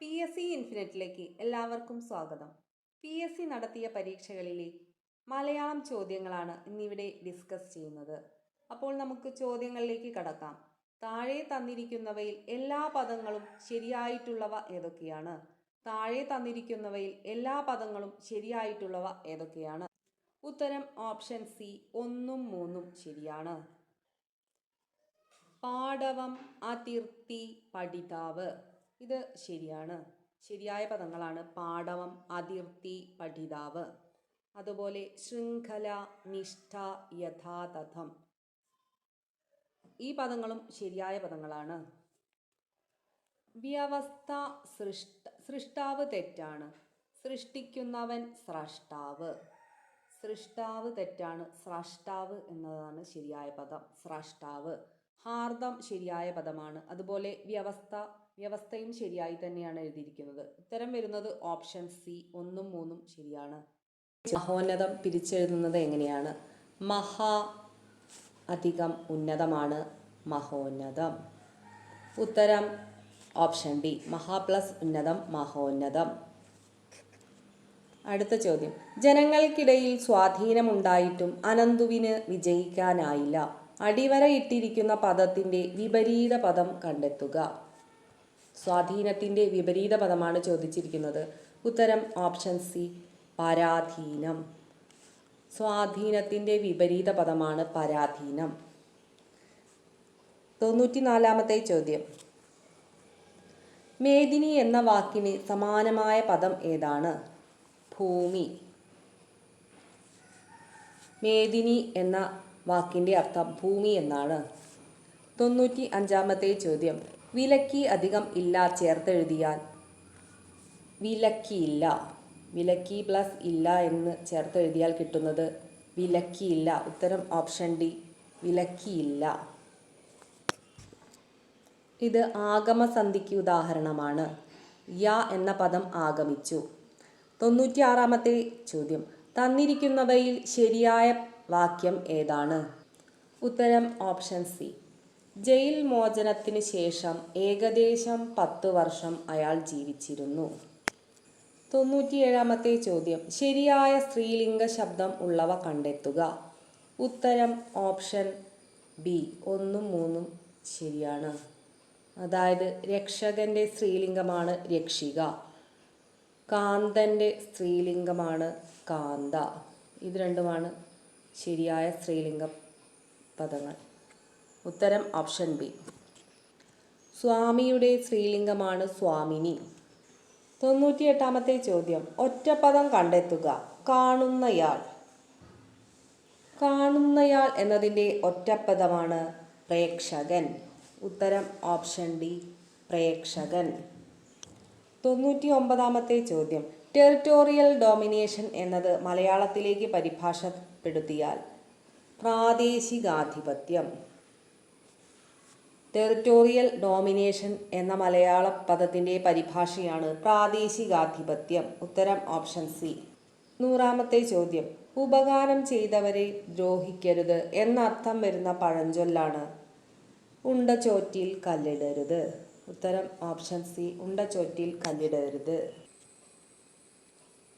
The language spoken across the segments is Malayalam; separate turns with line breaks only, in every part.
പി എസ് സി ഇൻഫിനിറ്റിലേക്ക് എല്ലാവർക്കും സ്വാഗതം. പി എസ് സി നടത്തിയ പരീക്ഷകളിലെ മലയാളം ചോദ്യങ്ങളാണ് ഇന്നിവിടെ ഡിസ്കസ് ചെയ്യുന്നത്. അപ്പോൾ നമുക്ക് ചോദ്യങ്ങളിലേക്ക് കടക്കാം. താഴെ തന്നിരിക്കുന്നവയിൽ എല്ലാ പദങ്ങളും ശരിയായിട്ടുള്ളവ ഏതൊക്കെയാണ്? താഴെ തന്നിരിക്കുന്നവയിൽ എല്ലാ പദങ്ങളും ശരിയായിട്ടുള്ളവ ഏതൊക്കെയാണ്? ഉത്തരം ഓപ്ഷൻ സി ഒന്നും മൂന്നും ശരിയാണ്. പാടവം അതിർത്തി പഠിതാവ്. ഇത് ശരിയാണ്. ശരിയായ പദങ്ങളാണ് പാടവം അതിർത്തി പഠിതാവ്. അതുപോലെ ശൃംഖല നിഷ്ഠ യഥാതഥം. ഈ പദങ്ങളും ശരിയായ പദങ്ങളാണ്. വ്യവസ്ഥ സൃഷ്ട സൃഷ്ടാവ് തെറ്റാണ്. സൃഷ്ടിക്കുന്നവൻ സ്രഷ്ടാവ്. സൃഷ്ടാവ് തെറ്റാണ്. സ്രഷ്ടാവ് എന്നതാണ് ശരിയായ പദം. സ്രഷ്ടാവ്. ഹാർദം ശരിയായ പദമാണ്. അതുപോലെ വ്യവസ്ഥ വ്യവസ്ഥയും ശരിയായി തന്നെയാണ് എഴുതിയിരിക്കുന്നത്. ഉത്തരം വരുന്നത് ഓപ്ഷൻ സി ഒന്നും മൂന്നും ശരിയാണ്. മഹോന്നതം പിരിച്ചെഴുതുന്നത് എങ്ങനെയാണ്? മഹാ അധികം ഉന്നതമാണ് മഹോന്നതം. ഉത്തരം ഓപ്ഷൻ ഡി മഹാ പ്ലസ് ഉന്നതം മഹോന്നതം. അടുത്ത ചോദ്യം. ജനങ്ങൾക്കിടയിൽ സ്വാധീനമുണ്ടായിട്ടും അനന്തുവിന് വിജയിക്കാനായില്ല. അടിവരയിട്ടിരിക്കുന്ന പദത്തിന്റെ വിപരീത പദം കണ്ടെത്തുക. സ്വാധീനത്തിന്റെ വിപരീത പദമാണ് ചോദിച്ചിരിക്കുന്നത്. ഉത്തരം ഓപ്ഷൻ സി പരാധീനം. സ്വാധീനത്തിന്റെ വിപരീത പദമാണ് പരാധീനം. തൊണ്ണൂറ്റിനാലാമത്തെ ചോദ്യം. മേദിനി എന്ന വാക്കിന് സമാനമായ പദം ഏതാണ്? ഭൂമി. മേദിനി എന്ന വാക്കിന്റെ അർത്ഥം ഭൂമി എന്നാണ്. തൊണ്ണൂറ്റി അഞ്ചാമത്തെ ചോദ്യം. വിലക്കി അധികം ഇല്ല ചേർത്തെഴുതിയാൽ. വിലക്കിയില്ല. വിലക്കി പ്ലസ് ഇല്ല എന്ന് ചേർത്തെഴുതിയാൽ കിട്ടുന്നത് വിലക്കിയില്ല. ഉത്തരം ഓപ്ഷൻ ഡി വിലക്കിയില്ല. ഇത് ആഗമസന്ധിക്ക് ഉദാഹരണമാണ്. യ എന്ന പദം ആഗമിച്ചു. തൊണ്ണൂറ്റിയാറാമത്തെ ചോദ്യം. തന്നിരിക്കുന്നവയിൽ ശരിയായ വാക്യം ഏതാണ്? ഉത്തരം ഓപ്ഷൻ സി ജയിൽ മോചനത്തിന് ശേഷം ഏകദേശം പത്ത് വർഷം അയാൾ ജീവിച്ചിരുന്നു. തൊണ്ണൂറ്റിയേഴാമത്തെ ചോദ്യം. ശരിയായ സ്ത്രീലിംഗ ശബ്ദം ഉള്ളവ കണ്ടെത്തുക. ഉത്തരം ഓപ്ഷൻ ബി. ഒന്നും മൂന്നും ശരിയാണ്. അതായത് രക്ഷകന്റെ സ്ത്രീലിംഗമാണ് രക്ഷിക. കാന്തന്റെ സ്ത്രീലിംഗമാണ് കാന്ത. ഇത് രണ്ടുമാണ് ശരിയായ സ്ത്രീലിംഗ പദങ്ങൾ. ഉത്തരം ഓപ്ഷൻ ബി. സ്വാമിയുടെ സ്ത്രീലിംഗമാണ് സ്വാമിനി. തൊണ്ണൂറ്റിയെട്ടാമത്തെ ചോദ്യം. ഒറ്റപ്പദം കണ്ടെത്തുക. കാണുന്നയാൾ. കാണുന്നയാൾ എന്നതിന്റെ ഒറ്റപ്പദമാണ് പ്രേക്ഷകൻ. ഉത്തരം ഓപ്ഷൻ ഡി. പ്രേക്ഷകൻ. തൊണ്ണൂറ്റി ഒമ്പതാമത്തെ ചോദ്യം. ടെറിറ്റോറിയൽ ഡോമിനേഷൻ എന്നത് മലയാളത്തിലേക്ക് പരിഭാഷപ്പെടുത്തിയാൽ പ്രാദേശികാധിപത്യം. ടെറിട്ടോറിയൽ ഡോമിനേഷൻ എന്ന മലയാള പദത്തിന്റെ പരിഭാഷയാണ് പ്രാദേശികാധിപത്യം. ഉത്തരം ഓപ്ഷൻ സി. നൂറാമത്തെ ചോദ്യം. ഉപകാരം ചെയ്തവരെ ദ്രോഹിക്കരുത് എന്നർത്ഥം വരുന്ന പഴഞ്ചൊല്ലാണ്. ഉണ്ടച്ചോറ്റിൽ കല്ലിടരുത്. ഉത്തരം ഓപ്ഷൻ സി. ഉണ്ടച്ചോറ്റിൽ കല്ലിടരുത്.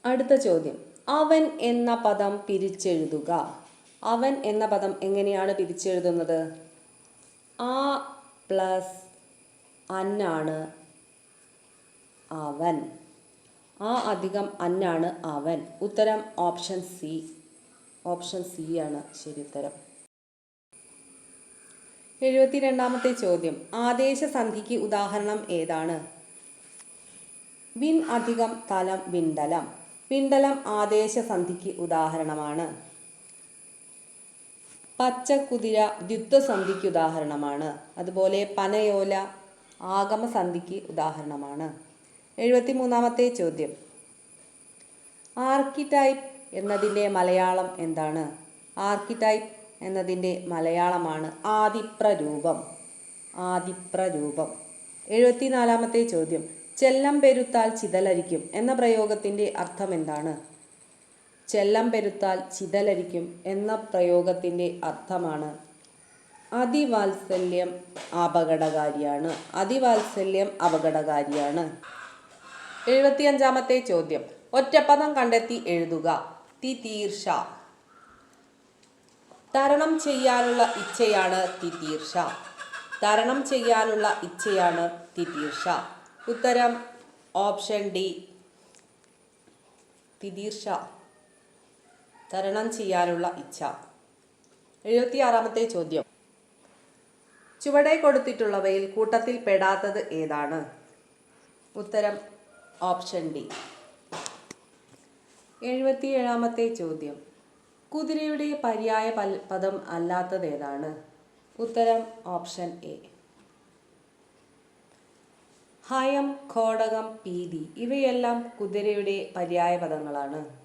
അടുത്ത ചോദ്യം. അവൻ എന്ന പദം പിരിച്ചെഴുതുക. അവൻ എന്ന പദം എങ്ങനെയാണ് പിരിച്ചെഴുതുന്നത്? ആ പ്ലസ് അന്നാണ് അവൻ. ആ അധികം അന്നാണ് അവൻ. ഉത്തരം ഓപ്ഷൻ സി. ഓപ്ഷൻ സി ആണ് ശരി ഉത്തരം. എഴുപത്തി രണ്ടാമത്തെ ചോദ്യം ആദേശസന്ധിക്ക് ഉദാഹരണം ഏതാണ്? വിൻ അധികം തലം വിണ്ടലം വിണ്ടലം ആദേശസന്ധിക്ക് ഉദാഹരണമാണ്. പച്ചക്കുതിര ദ്യുദ്ധസന്ധിക്ക് ഉദാഹരണമാണ്. അതുപോലെ പനയോല ആഗമസന്ധിക്ക് ഉദാഹരണമാണ്. എഴുപത്തി മൂന്നാമത്തെ ചോദ്യം. ആർക്കിടൈപ്പ് എന്നതിന്റെ മലയാളം എന്താണ്? ആർക്കിടൈപ്പ് എന്നതിന്റെ മലയാളമാണ് ആദിപ്രരൂപം. ആദിപ്രരൂപം. എഴുപത്തിനാലാമത്തെ ചോദ്യം. ചെല്ലം പെരുത്താൽ ചിതലരിക്കും എന്ന പ്രയോഗത്തിന്റെ അർത്ഥം എന്താണ്? ചെല്ലം പെരുത്താൽ ചിതലരിക്കും എന്ന പ്രയോഗത്തിന്റെ അർത്ഥമാണ്. അതിവാത്സല്യം അപകടകാരിയാണ്. അതിവാത്സല്യം അപകടകാരിയാണ്. എഴുപത്തിയഞ്ചാമത്തെ ചോദ്യം. ഒറ്റപ്പദം കണ്ടെത്തി എഴുതുക. തിതീർഷ തരണം ചെയ്യാനുള്ള ഇച്ഛയാണ് തിതീർഷ തരണം ചെയ്യാനുള്ള ഇച്ഛയാണ് തിതീർഷ ഉത്തരം ഓപ്ഷൻ ഡി. തിതീർഷ തരണം ചെയ്യാനുള്ള ഇച്ഛ. എഴുപത്തിയാറാമത്തെ ചോദ്യം. ചുവടെ കൊടുത്തിട്ടുള്ളവയിൽ കൂട്ടത്തിൽ പെടാത്തത് ഏതാണ്? ഉത്തരം ഓപ്ഷൻ ഡി. എഴുപത്തിയേഴാമത്തെ ചോദ്യം. കുതിരയുടെ പര്യായ പൽ- പദം അല്ലാത്തത് ഏതാണ്? ഉത്തരം ഓപ്ഷൻ എ. ഹയം ഘോടകം പീതി ഇവയെല്ലാം കുതിരയുടെ പര്യായ പദങ്ങളാണ്.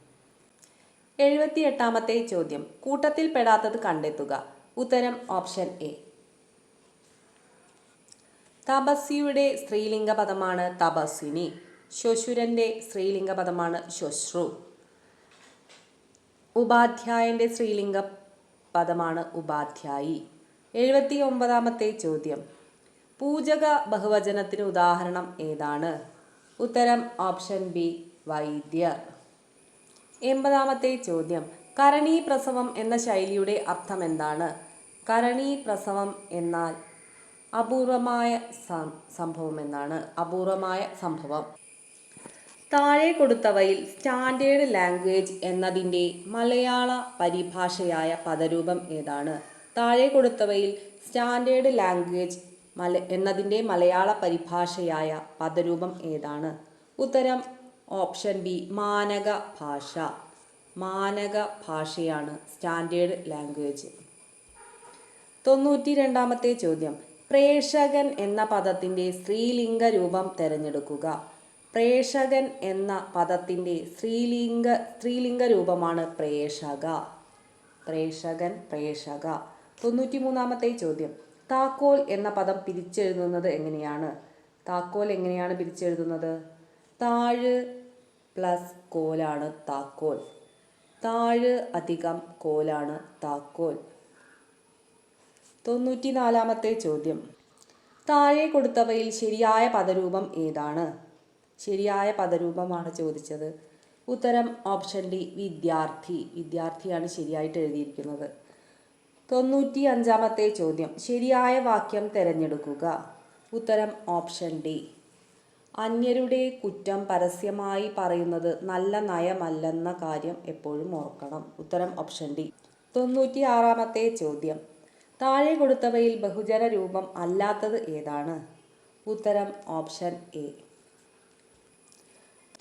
എഴുപത്തി എട്ടാമത്തെ ചോദ്യം. കൂട്ടത്തിൽ പെടാത്തത് കണ്ടെത്തുക. ഉത്തരം ഓപ്ഷൻ എ. തപസ്വിയുടെ സ്ത്രീലിംഗ പദമാണ് തപസ്വിനി ശ്വശുരന്റെ സ്ത്രീലിംഗ പദമാണ് ശ്വശ്രു. ഉപാധ്യായന്റെ സ്ത്രീലിംഗ പദമാണ് ഉപാധ്യായി. എഴുപത്തി ഒമ്പതാമത്തെ ചോദ്യം. പൂജക ബഹുവചനത്തിന് ഉദാഹരണം ഏതാണ്? ഉത്തരം ഓപ്ഷൻ ബി വൈദ്യർ. എൺപതാമത്തെ ചോദ്യം. കരണീ പ്രസവം എന്ന ശൈലിയുടെ അർത്ഥം എന്താണ് കരണീ പ്രസവം എന്നാൽ അപൂർവമായ സംഭവം എന്നാണ് അപൂർവമായ സംഭവം. താഴെ കൊടുത്തവയിൽ സ്റ്റാൻഡേർഡ് ലാംഗ്വേജ് എന്നതിന്റെ മലയാള പരിഭാഷയായ പദരൂപം ഏതാണ്? താഴെ കൊടുത്തവയിൽ സ്റ്റാൻഡേർഡ് ലാംഗ്വേജ് മല എന്നതിന്റെ മലയാള പരിഭാഷയായ പദരൂപം ഏതാണ്? ഉത്തരം ഓപ്ഷൻ ബി മാനക ഭാഷ. മാനക ഭാഷയാണ് സ്റ്റാൻഡേർഡ് ലാംഗ്വേജ്. തൊണ്ണൂറ്റി രണ്ടാമത്തെ ചോദ്യം. പ്രേക്ഷകൻ എന്ന പദത്തിന്റെ സ്ത്രീലിംഗ രൂപം തിരഞ്ഞെടുക്കുക. പ്രേക്ഷകൻ എന്ന പദത്തിന്റെ സ്ത്രീലിംഗ സ്ത്രീലിംഗ രൂപമാണ് പ്രേക്ഷക. പ്രേക്ഷകൻ പ്രേക്ഷക. തൊണ്ണൂറ്റി മൂന്നാമത്തെ ചോദ്യം. താക്കോൽ എന്ന പദം പിരിച്ചെഴുതുന്നത് എങ്ങനെയാണ്? താക്കോൽ എങ്ങനെയാണ് പിരിച്ചെഴുതുന്നത്? താഴ് പ്ലസ് കോലാണ് താക്കോൽ. താഴ് അധികം കോലാണ് താക്കോൽ. തൊണ്ണൂറ്റി നാലാമത്തെ ചോദ്യം. താഴെ കൊടുത്തവയിൽ ശരിയായ പദരൂപം ഏതാണ്? ശരിയായ പദരൂപമാണ് ചോദിച്ചത്. ഉത്തരം ഓപ്ഷൻ ഡി വിദ്യാർത്ഥി. വിദ്യാർത്ഥിയാണ് ശരിയായിട്ട് എഴുതിയിരിക്കുന്നത്. തൊണ്ണൂറ്റി അഞ്ചാമത്തെ ചോദ്യം. ശരിയായ വാക്യം തിരഞ്ഞെടുക്കുക. ഉത്തരം ഓപ്ഷൻ ഡി. അന്യരുടെ കുറ്റം പരസ്യമായി പറയുന്നത് നല്ല നയമല്ലെന്ന കാര്യം എപ്പോഴും ഓർക്കണം. ഉത്തരം ഓപ്ഷൻ ഡി. തൊണ്ണൂറ്റി ആറാമത്തെ ചോദ്യം. താഴെ കൊടുത്തവയിൽ ബഹുജന രൂപം അല്ലാത്തത് ഏതാണ്? ഉത്തരം ഓപ്ഷൻ എ.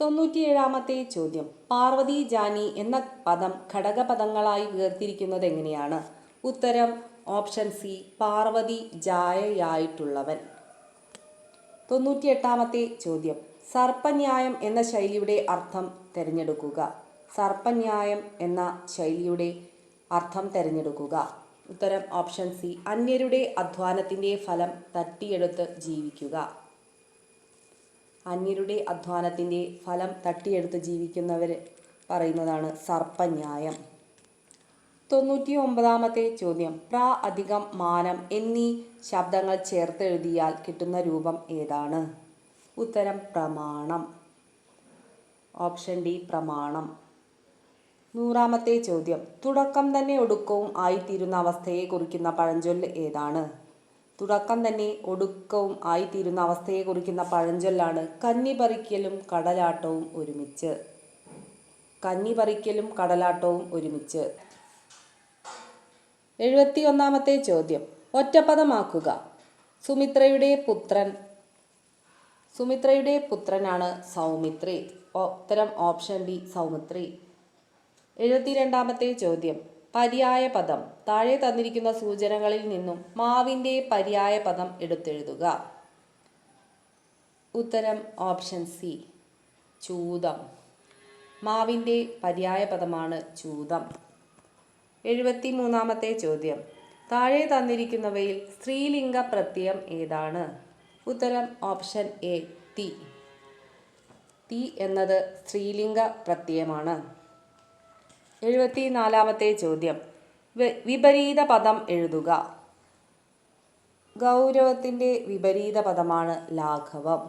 തൊണ്ണൂറ്റിയേഴാമത്തെ ചോദ്യം. പാർവതി ജാനി എന്ന പദം ഘടകപദങ്ങളായി വേർതിരിക്കുന്നത് എങ്ങനെയാണ്? ഉത്തരം ഓപ്ഷൻ സി. പാർവതി ജായയായിട്ടുള്ളവൻ. തൊണ്ണൂറ്റിയെട്ടാമത്തെ ചോദ്യം. സർപ്പന്യായം എന്ന ശൈലിയുടെ അർത്ഥം തിരഞ്ഞെടുക്കുക. സർപ്പന്യായം എന്ന ശൈലിയുടെ അർത്ഥം തിരഞ്ഞെടുക്കുക. ഉത്തരം ഓപ്ഷൻ സി. അന്യരുടെ അധ്വാനത്തിന്റെ ഫലം തട്ടിയെടുത്ത് ജീവിക്കുക. അന്യരുടെ അധ്വാനത്തിന്റെ ഫലം തട്ടിയെടുത്ത് ജീവിക്കുന്നവർ പറയുന്നതാണ് സർപ്പന്യായം. തൊണ്ണൂറ്റി ഒമ്പതാമത്തെ ചോദ്യം. പ്ര അധികം മാനം എന്നീ ശബ്ദങ്ങൾ ചേർത്തെഴുതിയാൽ കിട്ടുന്ന രൂപം ഏതാണ്? ഉത്തരം പ്രമാണം. ഓപ്ഷൻ ഡി പ്രമാണം. നൂറാമത്തെ ചോദ്യം. തുടക്കം തന്നെ ഒടുക്കവും ആയിത്തീരുന്ന അവസ്ഥയെ കുറിക്കുന്ന പഴഞ്ചൊല്ല് ഏതാണ്? തുടക്കം തന്നെ ഒടുക്കവും ആയിത്തീരുന്ന അവസ്ഥയെ കുറിക്കുന്ന പഴഞ്ചൊല്ലാണ് കന്നി പറിക്കലും കടലാട്ടവും ഒരുമിച്ച്. കന്നി പറിക്കലും കടലാട്ടവും ഒരുമിച്ച്. എഴുപത്തി ഒന്നാമത്തെ ചോദ്യം. ഒറ്റപ്പദമാക്കുക. സുമിത്രയുടെ പുത്രൻ. സുമിത്രയുടെ പുത്രനാണ് സൗമിത്രി. ഉത്തരം ഓപ്ഷൻ ബി സൗമിത്രി. എഴുപത്തിരണ്ടാമത്തെ ചോദ്യം. പര്യായ പദം. താഴെ തന്നിരിക്കുന്ന സൂചനകളിൽ നിന്നും മാവിന്റെ പര്യായ പദം എടുത്തെഴുതുക. ഉത്തരം ഓപ്ഷൻ സി ചൂതം. മാവിന്റെ പര്യായ പദമാണ് ചൂതം. എഴുപത്തി മൂന്നാമത്തെ ചോദ്യം. താഴെ തന്നിരിക്കുന്നവയിൽ സ്ത്രീലിംഗ പ്രത്യയം ഏതാണ്? ഉത്തരം ഓപ്ഷൻ എ തി തി എന്നത് സ്ത്രീലിംഗ പ്രത്യയമാണ്. എഴുപത്തി നാലാമത്തെ ചോദ്യം വിപരീത പദം എഴുതുക. ഗൗരവത്തിന്റെ വിപരീത പദമാണ് ലാഘവം.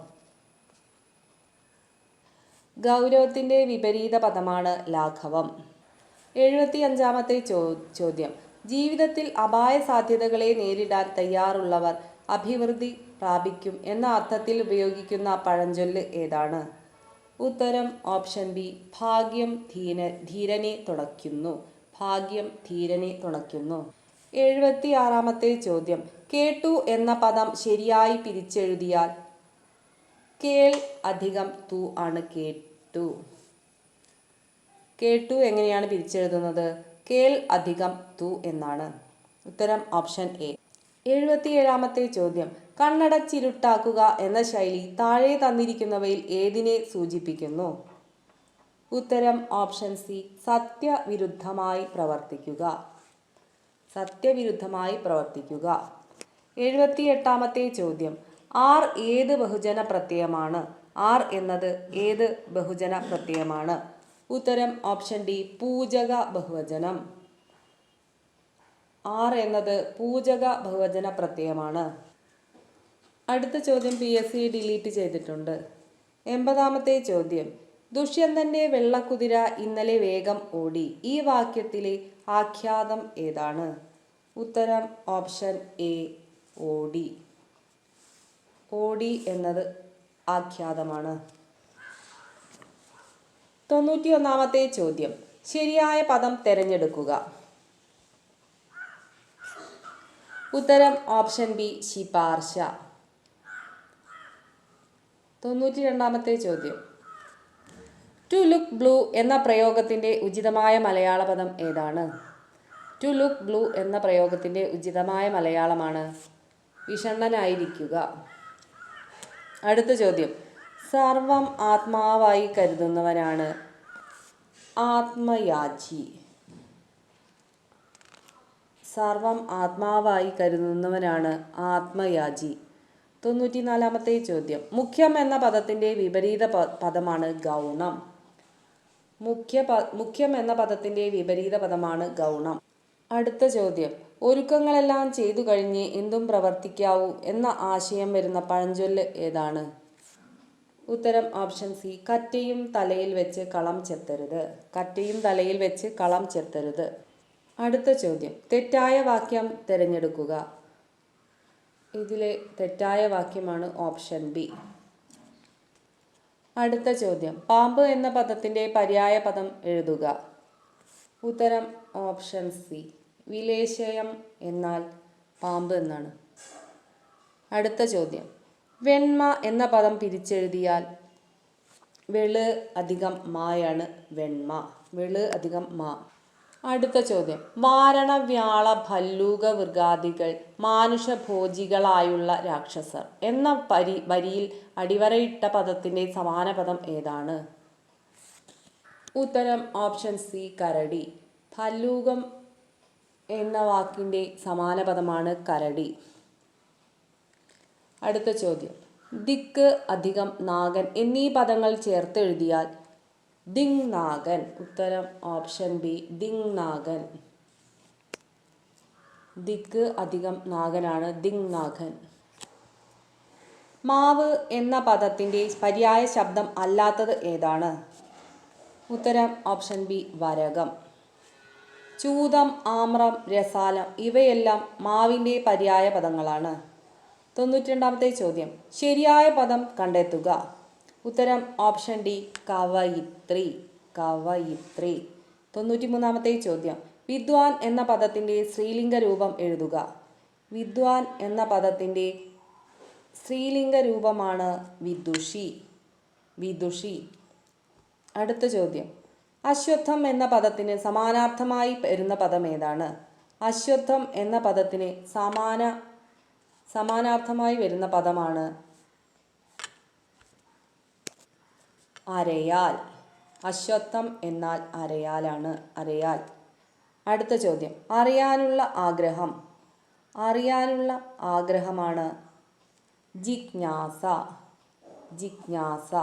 ഗൗരവത്തിന്റെ വിപരീത പദമാണ് ലാഘവം. എഴുപത്തി അഞ്ചാമത്തെ ചോദ്യം. ജീവിതത്തിൽ അപായ സാധ്യതകളെ നേരിടാൻ തയ്യാറുള്ളവർ അഭിവൃദ്ധി പ്രാപിക്കും എന്ന അർത്ഥത്തിൽ ഉപയോഗിക്കുന്ന പഴഞ്ചൊല്ല് ഏതാണ്? ഉത്തരം ഓപ്ഷൻ ബി ഭാഗ്യം ധീര ധീരനെ തുണയ്ക്കുന്നു ഭാഗ്യം ധീരനെ തുണയ്ക്കുന്നു എഴുപത്തി ആറാമത്തെ ചോദ്യം. കേട്ടു എന്ന പദം ശരിയായി പിരിച്ചെഴുതിയാൽ കേൾ അധികം തു ആണ് കേട്ടു. കേട്ടു എങ്ങനെയാണ് പിരിച്ചെഴുതുന്നത്? കേൾ അധികം തു എന്നാണ്. ഉത്തരം ഓപ്ഷൻ എ. എഴുപത്തിയേഴാമത്തെ ചോദ്യം. കണ്ണടച്ചിരുട്ടാക്കുക എന്ന ശൈലി താഴെ തന്നിരിക്കുന്നവയിൽ ഏതിനെ സൂചിപ്പിക്കുന്നു? ഉത്തരം ഓപ്ഷൻ സി. സത്യവിരുദ്ധമായി പ്രവർത്തിക്കുക. സത്യവിരുദ്ധമായി പ്രവർത്തിക്കുക. എഴുപത്തിയെട്ടാമത്തെ ചോദ്യം. ആർ ഏത് ബഹുജന പ്രത്യയമാണ്? ആർ എന്നത് ഏത് ബഹുജന പ്രത്യയമാണ്? ഉത്തരം ഓപ്ഷൻ ഡി പൂജക ബഹുവചനം. ആർ എന്നത് പൂജക ബഹുവചന പ്രത്യയമാണ്. അടുത്ത ചോദ്യം പി എസ് സി ഡിലീറ്റ് ചെയ്തിട്ടുണ്ട്. എൺപതാമത്തെ ചോദ്യം ദുഷ്യന്തന്റെ വെള്ളക്കുതിര ഇന്നലെ വേഗം ഓടി. ഈ വാക്യത്തിലെ ആഖ്യാതം ഏതാണ്? ഉത്തരം ഓപ്ഷൻ എ ഓടി. ഓടി എന്നത് ആഖ്യാതമാണ്. തൊണ്ണൂറ്റി ഒന്നാമത്തെ ചോദ്യം. ശരിയായ പദം തിരഞ്ഞെടുക്കുക. ഉത്തരം ഓപ്ഷൻ ബി ശിപാർശ. തൊണ്ണൂറ്റി രണ്ടാമത്തെ ചോദ്യം. ടു ലുക്ക് ബ്ലൂ എന്ന പ്രയോഗത്തിന്റെ ഉചിതമായ മലയാള പദം ഏതാണ്? ടു ലുക്ക് ബ്ലൂ എന്ന പ്രയോഗത്തിന്റെ ഉചിതമായ മലയാളമാണ്. വിഷണ്ണനായിരിക്കുക. അടുത്ത ചോദ്യം. സർവം ആത്മാവായി കരുതുന്നവനാണ് ആത്മയാജി സർവം ആത്മാവായി കരുതുന്നവനാണ് ആത്മയാജി തൊണ്ണൂറ്റിനാലാമത്തെ ചോദ്യം. മുഖ്യം എന്ന പദത്തിന്റെ വിപരീത പദമാണ് ഗൗണം. മുഖ്യ മുഖ്യം എന്ന പദത്തിന്റെ വിപരീത പദമാണ് ഗൗണം. അടുത്ത ചോദ്യം. ഒരുക്കങ്ങളെല്ലാം ചെയ്തു കഴിഞ്ഞ് എന്തും പ്രവർത്തിക്കാവൂ എന്ന ആശയം വരുന്ന പഴഞ്ചൊല്ല് ഏതാണ്? ഉത്തരം ഓപ്ഷൻ സി കറ്റയും തലയിൽ വെച്ച് കളം ചെത്തരുത്. കറ്റയും തലയിൽ വെച്ച് കളം ചെത്തരുത്. അടുത്ത ചോദ്യം തെറ്റായ വാക്യം തിരഞ്ഞെടുക്കുക. ഇതിലെ തെറ്റായ വാക്യമാണ് ഓപ്ഷൻ ബി. അടുത്ത ചോദ്യം പാമ്പ് എന്ന പദത്തിന്റെ പര്യായ പദം എഴുതുക. ഉത്തരം ഓപ്ഷൻ സി വിലേശയം എന്നാൽ പാമ്പ് എന്നാണ്. അടുത്ത ചോദ്യം വെണ്മ എന്ന പദം പിരിച്ചെഴുതിയാൽ വെൾ അധികം മായാണ് വെണ്മ. വെൾ അധികം മാ. അടുത്ത ചോദ്യം. വാരണ വ്യാള ഭല്ലൂക വൃഗാദികൾ മാനുഷഭോജികളായുള്ള രാക്ഷസർ എന്ന പരി വരിയിൽ അടിവരയിട്ട പദത്തിന്റെ സമാന പദം ഏതാണ്? ഉത്തരം ഓപ്ഷൻ സി കരടി. ഭല്ലൂകം എന്ന വാക്കിന്റെ സമാന പദമാണ് കരടി. അടുത്ത ചോദ്യം. ദിക്ക് അധികം നാഗൻ എന്നീ പദങ്ങൾ ചേർത്തെഴുതിയാൽ ദിങ് നാഗൻ. ഉത്തരം ഓപ്ഷൻ ബി ദിങ് നാഗൻ. ദിക്ക് അധികം നാഗനാണ് ദിങ് നാഗൻ. മാവ് എന്ന പദത്തിന്റെ പര്യായ ശബ്ദം അല്ലാത്തത് ഏതാണ്? ഉത്തരം ഓപ്ഷൻ ബി വരകം. ചൂതം ആമ്രം രസാലം ഇവയെല്ലാം മാവിന്റെ പര്യായ പദങ്ങളാണ്. തൊണ്ണൂറ്റി രണ്ടാമത്തെ ചോദ്യം. ശരിയായ പദം കണ്ടെത്തുക. ഉത്തരം ഓപ്ഷൻ ഡി കവയിത്രി. കവയിത്രി. തൊണ്ണൂറ്റി മൂന്നാമത്തെ ചോദ്യം. വിദ്വാൻ എന്ന പദത്തിന്റെ സ്ത്രീലിംഗ രൂപം എഴുതുക. വിദ്വാൻ എന്ന പദത്തിന്റെ സ്ത്രീലിംഗ രൂപമാണ് വിദുഷി. വിദുഷി. അടുത്ത ചോദ്യം. അശ്വത്ഥം എന്ന പദത്തിന് സമാനാർത്ഥമായി വരുന്ന പദം ഏതാണ്? അശ്വത്ഥം എന്ന പദത്തിന് സമാന സമാനാർത്ഥമായി വരുന്ന പദമാണ് അരയാൽ. അശ്വത്ഥം എന്നാൽ അരയാലാണ്. അരയാൽ. അടുത്ത ചോദ്യം. അറിയാനുള്ള ആഗ്രഹം. അറിയാനുള്ള ആഗ്രഹമാണ് ജിജ്ഞാസ. ജിജ്ഞാസ.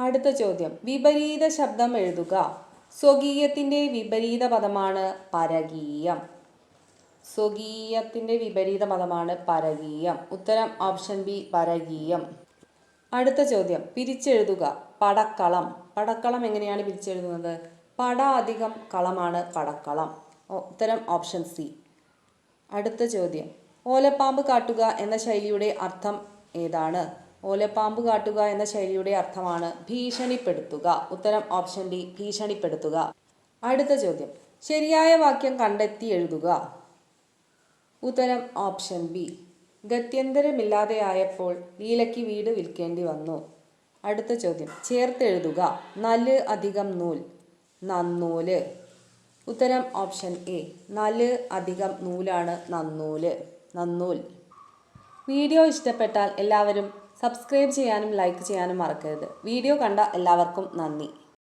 അടുത്ത ചോദ്യം. വിപരീത ശബ്ദം എഴുതുക. സ്വകീയത്തിന്റെ വിപരീത പദമാണ് പരകീയം സ്വകീയത്തിന്റെ വിപരീത പദമാണ് പരകീയം. ഉത്തരം ഓപ്ഷൻ ബി പരകീയം. അടുത്ത ചോദ്യം. പിരിച്ചെഴുതുക. പടക്കളം. പടക്കളം എങ്ങനെയാണ് പിരിച്ചെഴുതുന്നത്? പട അധികം കളമാണ് പടക്കളം. ഉത്തരം ഓപ്ഷൻ സി. അടുത്ത ചോദ്യം. ഓലപ്പാമ്പ് കാട്ടുക എന്ന ശൈലിയുടെ അർത്ഥം ഏതാണ്? ഓലപ്പാമ്പ് കാട്ടുക എന്ന ശൈലിയുടെ അർത്ഥമാണ് ഭീഷണിപ്പെടുത്തുക. ഉത്തരം ഓപ്ഷൻ ഡി ഭീഷണിപ്പെടുത്തുക. അടുത്ത ചോദ്യം. ശരിയായ വാക്യം കണ്ടെത്തി എഴുതുക. ഉത്തരം ഓപ്ഷൻ ബി. ഗത്യന്തരമില്ലാതെയായപ്പോൾ ലീലയ്ക്ക് വീട് വിൽക്കേണ്ടി വന്നു. അടുത്ത ചോദ്യം. ചേർത്തെഴുതുക. നൽ അധികം നൂൽ. നന്നൂൽ. ഉത്തരം ഓപ്ഷൻ എ. നൽ അധികം നൂലാണ് നന്നൂൽ. നന്നൂൽ. വീഡിയോ ഇഷ്ടപ്പെട്ടാൽ എല്ലാവരും സബ്സ്ക്രൈബ് ചെയ്യാനും ലൈക്ക് ചെയ്യാനും മറക്കരുത്. വീഡിയോ കണ്ട എല്ലാവർക്കും നന്ദി.